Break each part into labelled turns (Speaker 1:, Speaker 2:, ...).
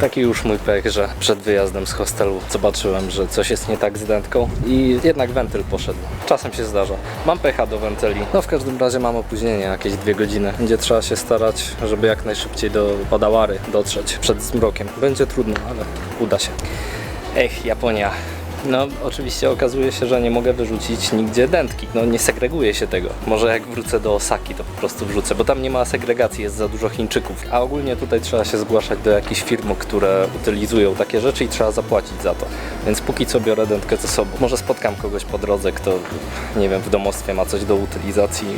Speaker 1: Taki już mój pech, że przed wyjazdem z hostelu zobaczyłem, że coś jest nie tak z dętką i jednak wentyl poszedł. Czasem się zdarza. Mam pecha do wentyli. No w każdym razie mam opóźnienie jakieś dwie godziny. Będzie trzeba się starać, żeby jak najszybciej do Padałary dotrzeć przed zmrokiem. Będzie trudno, ale uda się. Ech, Japonia. No, oczywiście okazuje się, że nie mogę wyrzucić nigdzie dętki. No, nie segreguję się tego. Może jak wrócę do Osaki, to po prostu wrzucę, bo tam nie ma segregacji, jest za dużo Chińczyków. A ogólnie tutaj trzeba się zgłaszać do jakichś firm, które utylizują takie rzeczy i trzeba zapłacić za to. Więc póki co biorę dętkę ze sobą. Może spotkam kogoś po drodze, kto, nie wiem, w domostwie ma coś do utylizacji,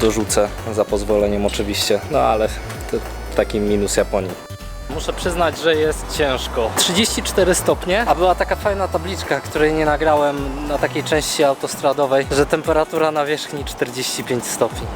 Speaker 1: dorzucę za pozwoleniem oczywiście. No, ale to taki minus Japonii. Muszę przyznać, że jest ciężko. 34 stopnie, a była taka fajna tabliczka, której nie nagrałem na takiej części autostradowej, że temperatura na wierzchni 45 stopni.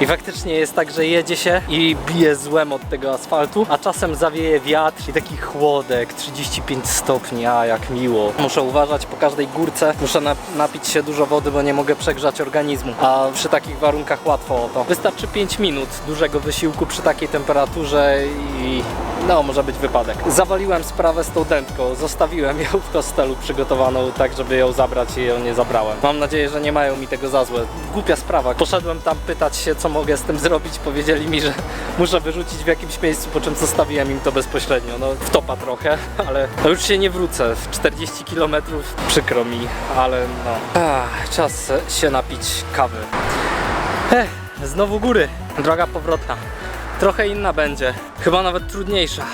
Speaker 1: I faktycznie jest tak, że jedzie się i bije złem od tego asfaltu, a czasem zawieje wiatr i taki chłodek, 35 stopni, a jak miło. Muszę uważać po każdej górce, muszę na, napić się dużo wody, bo nie mogę przegrzać organizmu. A przy takich warunkach łatwo o to. Wystarczy 5 minut dużego wysiłku przy takiej temperaturze i no, może być wypadek. Zawaliłem sprawę z tą dętką, zostawiłem ją w hostelu przygotowaną tak, żeby ją zabrać i ją nie zabrałem. Mam nadzieję, że nie mają mi tego za złe. Głupia sprawa. Poszedłem tam pytać się, co mogę z tym zrobić. Powiedzieli mi, że muszę wyrzucić w jakimś miejscu, po czym zostawiłem im to bezpośrednio. No, w topa trochę, ale no już się nie wrócę. W 40 km przykro mi, ale no. Ach, czas się napić kawy. Ech, znowu góry. Droga powrotna. Trochę inna będzie. Chyba nawet trudniejsza.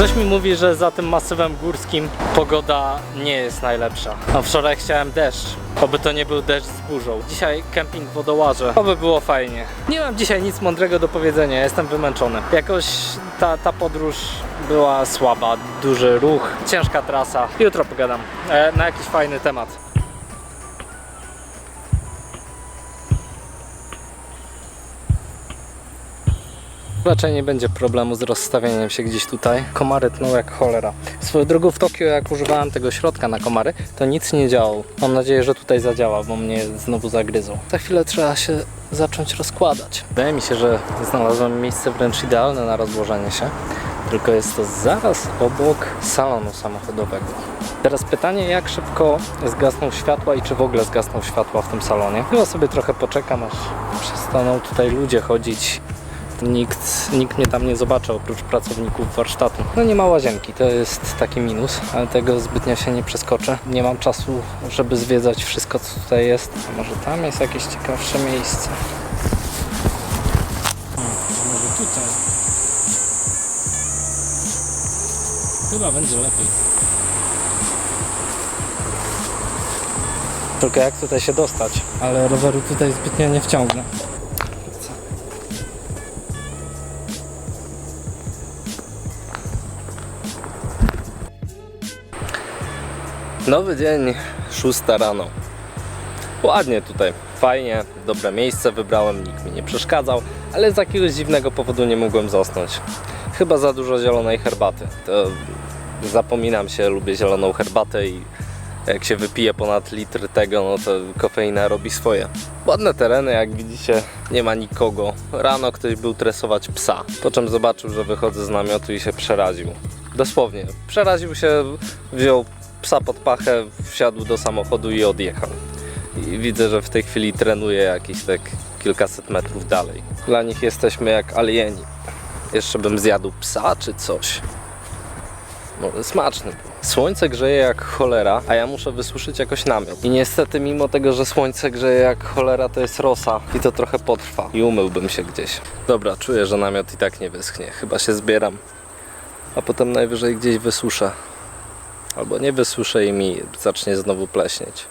Speaker 1: Coś mi mówi, że za tym masywem górskim pogoda nie jest najlepsza. A wczoraj chciałem deszcz, oby to nie był deszcz z burzą. Dzisiaj kemping Wodołarze, oby było fajnie. Nie mam dzisiaj nic mądrego do powiedzenia, jestem wymęczony. Jakoś ta, ta podróż była słaba, duży ruch, ciężka trasa. Jutro pogadam e, na jakiś fajny temat. Raczej nie będzie problemu z rozstawieniem się gdzieś tutaj. Komary tną jak cholera. Swoją drogą w Tokio, jak używałem tego środka na komary, to nic nie działało. Mam nadzieję, że tutaj zadziała, bo mnie znowu zagryzą. Za chwilę trzeba się zacząć rozkładać. Wydaje mi się, że znalazłem miejsce wręcz idealne na rozłożenie się. Tylko jest to zaraz obok salonu samochodowego. Teraz pytanie, jak szybko zgasną światła i czy w ogóle zgasną światła w tym salonie. Chyba sobie trochę poczekam, aż przestaną tutaj ludzie chodzić nikt, nikt mnie tam nie zobaczy oprócz pracowników warsztatu. No nie ma łazienki, to jest taki minus, ale tego zbytnio się nie przeskoczę. Nie mam czasu, żeby zwiedzać wszystko, co tutaj jest. A może tam jest jakieś ciekawsze miejsce? Hmm, może tutaj. Chyba będzie lepiej. Tylko jak tutaj się dostać? Ale roweru tutaj zbytnio nie wciągnę. Nowy dzień, 6 rano. Ładnie tutaj, fajnie, dobre miejsce wybrałem, nikt mi nie przeszkadzał, ale z jakiegoś dziwnego powodu nie mogłem zasnąć. Chyba za dużo zielonej herbaty. To zapominam się, lubię zieloną herbatę i jak się wypije ponad litr tego, no to kofeina robi swoje. Ładne tereny, jak widzicie, nie ma nikogo. Rano ktoś był tresować psa, po czym zobaczył, że wychodzę z namiotu i się przeraził. Dosłownie, przeraził się, wziął psa pod pachę, wsiadł do samochodu i odjechał. I widzę, że w tej chwili trenuje jakieś tak kilkaset metrów dalej. Dla nich jesteśmy jak alieni. Jeszcze bym zjadł psa czy coś. Może smaczny. Słońce grzeje jak cholera, a ja muszę wysuszyć jakoś namiot. I niestety mimo tego, że słońce grzeje jak cholera, to jest rosa i to trochę potrwa. I umyłbym się gdzieś. Dobra, czuję, że namiot i tak nie wyschnie. Chyba się zbieram. A potem najwyżej gdzieś wysuszę. Albo nie wysuszę i mi zacznie znowu pleśnieć.